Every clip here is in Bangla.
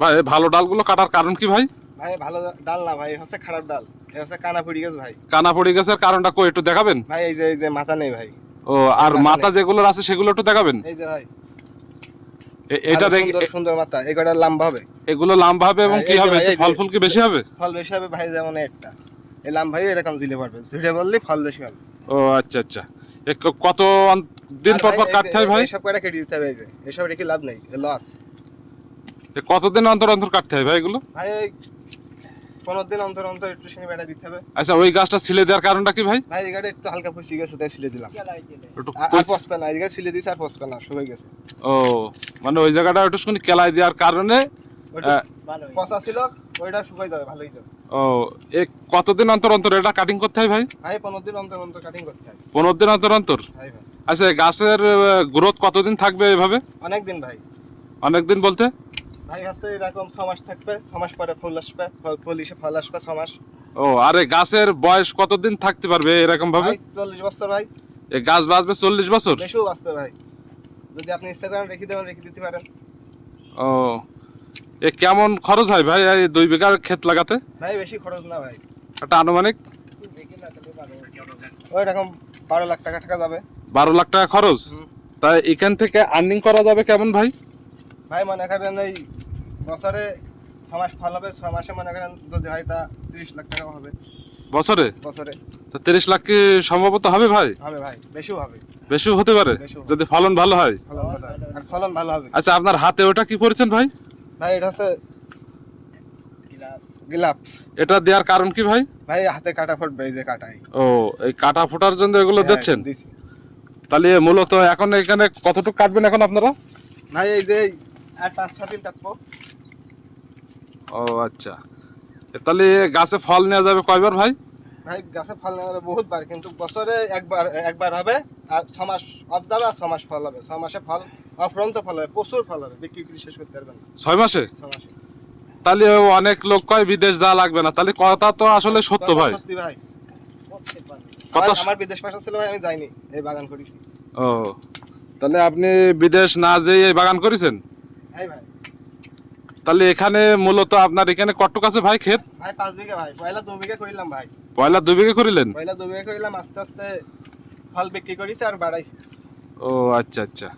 ভাই ভালো ডালগুলো কাটার কারণ কি ভাই? ভাই ভালো ডাল না ভাই হচ্ছে খারাপ ডাল। হচ্ছে কানা পড়ে গেছে ভাই। কানা পড়ে গেছে কারণটা কই একটু দেখাবেন? ভাই এই যে এই যে মাথা নেই ভাই। ও আর মাথা। যেগুলোর আছে সেগুলো একটু দেখাবেন? এই যে ভাই। এটা সুন্দর মাথা এই কটা লম্বা হবে? এগুলো লম্বা হবে এবং হ্যাঁ, কি হবে? ফল ফুল কি বেশি হবে? ফল বেশি হবে ভাই যেমন একটা। এই লম্বা ভাই এরকম ঝুলে পড়বে ঝুলে বললে ফল বেশি হবে। ও আচ্ছা আচ্ছা। কত দিন পর পর কাটতে হয় ভাই? এইসব কটা কেটে দিতে হবে এই যে? এসব রেখে লাভ নেই লস কতদিন অন্তর অন্তর কাটতে হয় ভাই এগুলো? ভাই এই পনেরো দিন অন্তর অন্তর একটু সিনে বেড়া দিতে হবে। আচ্ছা ওই গাছটা ছিলে দেওয়ার কারণটা কি ভাই? ভাই এই গাড়ি একটু হালকা পুষি গেছে তাই ছিলে দিলাম। একটু পচবে না এই গাছ ছিলে দিছে আর পচবে না শুয়ে গেছে। ও মানে ওই জায়গাটা একটু শুনি কেলাই দেওয়ার কারণে পচা ছিল ওইটা শুকাই যাবে ভালোই যাবে। ও এ কতদিন অন্তর অন্তর এটা কাটিং করতে হয় ভাই? ভাই পনেরো দিন অন্তর অন্তর কাটিং করতে হয়। পনেরো দিন অন্তর অন্তর? ভাই ভাই। আচ্ছা এই গাছের গ্রোথ কতদিন থাকবে এভাবে? অনেক দিন ভাই। অনেকদিন বলতে? ভাই হচ্ছে এরকম ছ মাস থাকবে ছ মাস পরে ফুল আসবে ফল- এসে ফল আসবে ছ মাস। ও আর গাছের বয়স কতদিন থাকতে পারবে এরকম ভাবে? চল্লিশ বছর ভাই। এই গাছ বাঁচবে চল্লিশ বছর? বেশিও বাঁচবে ভাই। যদি আপনি ইচ্ছা করেন রেখে দেবেন রেখে দিতে পারেন। ও এ কেমন খরচ হয় ভাই এই দুই বিঘার ক্ষেত লাগাতে? ভাই বেশি খরচ না ভাই। একটা আনুমানিক? ওই রকম বারো লাখ টাকা টাকা যাবে। বারো লাখ টাকা খরচ? তাই এখান থেকে আর্নিং করা যাবে কেমন ভাই? ভাই মনে করেন এই বছরে ছ মাস ফল হবে ছ মাসে মনে করেন যদি হয় তা তিরিশ লাখ টাকা হবে। বছরে? বছরে। তা তিরিশ লাখ কি সম্ভবত হবে ভাই? হবে ভাই বেশিও হবে। বেশিও হতে পারে? যদি ফলন ভালো হয়? ফলন ভালো হবে। আর ফলন ভালো হবে। আচ্ছা আপনার হাতে ওটা কি করেছেন ভাই? ভাই এটা হচ্ছে গ্লাভস। এটা দেওয়ার কারণ কি ভাই? ভাই হাতে কাটা ফুটবে এই যে কাটাই। ও এই কাটা ফোটার জন্য এগুলো হ্যাঁ, দিচ্ছেন। তাহলে মূলত এখন এখানে কতটুকু কাটবেন এখন আপনারা? ভাই এই যে এই আর পাঁচ ছ দিন কাটবো ও আচ্ছা। তাহলে গাছে ফল নেওয়া যাবে কয়বার ভাই? ভাই গাছে ফল নেওয়া যাবে বহুত বার কিন্তু বছরে একবার একবার হবে আর ছ মাস অফ যাবে আর ছ মাস ফল হবে। ছ মাসে ফল অফরন্ত ফল হবে প্রচুর ফল হবে বিক্রি করে শেষ করতে পারবেন না। ছয় মাসে? ছ মাসে। তাহলে অনেক লোক কয় বিদেশ যা লাগবে না। তাহলে কথা তো আসলে সত্য ভাই। সত্যি ভাই। আমার- বিদেশ পাশা ছিল ভাই আমি যাইনি এই বাগান করেছি। ও তাহলে আপনি বিদেশ না যেয়ে এই বাগান করেছেন? তাহলে এখানে মূলত আপনার এখানে কটুক আছে ভাই ক্ষেত? ভাই পাঁচ বিঘা ভাই। পয়লা দু বিঘা করিলাম ভাই। পয়লা দুই বিঘে করিলেন? পয়লা দু বিঘা করিলাম আস্তে আস্তে ফল বিক্রি করেছি আর বাড়াইছি। ও আচ্ছা আচ্ছা।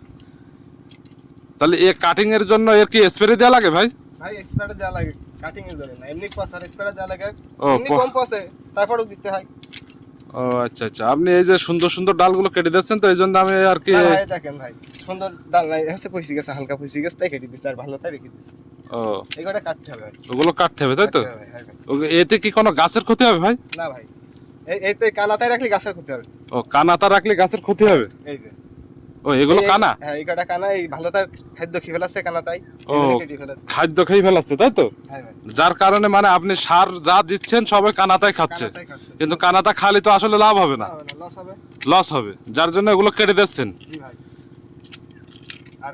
তাহলে এ কাটিং এর জন্য এর কি স্প্রে দেওয়া লাগে ভাই? ভাই এক্সপায়ার দেওয়া লাগে কাটিং এর জন্য। এমনি পচার এক্সপায়ার দেওয়া লাগে। এমনি কম পচে তারপরেও দিতে হয়। ও আচ্ছা আচ্ছা। আপনি এই যে সুন্দর সুন্দর ডালগুলো কেটে দিচ্ছেন তো এই জন্য আমি আর কি দেখেন ভাই সুন্দর ডাল নাই হচ্ছে পয়সি গেছে হালকা পয়সি গেছে তাই কেটে দিচ্ছে আর ভালো তাই রেখে দিচ্ছে ও। এই কাটতে হবে ওগুলো কাটতে হবে তাই তো? হ্যাঁ। ও- এতে কি কোনো গাছের ক্ষতি হবে ভাই? না ভাই এই এই তো রাখলে গাছের ক্ষতি হবে। ও কানাতা রাখলে গাছের ক্ষতি হবে? এই যে। ও এগুলো কানা? হ্যাঁ এই কটা কানা এই ভালো তার খাদ্য খেয়ে ফেলাচ্ছে ও। এগুলো কেটে ফেলাচ্ছে। খাদ্য খেয়ে ফেলাচ্ছে তাই তো? হ্যাঁ যার কারণে মানে আপনি সার যা দিচ্ছেন সবাই কানাতাই খাচ্ছে। কিন্তু কানাতা খালি তো আসলে লাভ হবে না। লস হবে লস হবে। যার জন্য এগুলো কেটে দিচ্ছেন। জি ভাই আর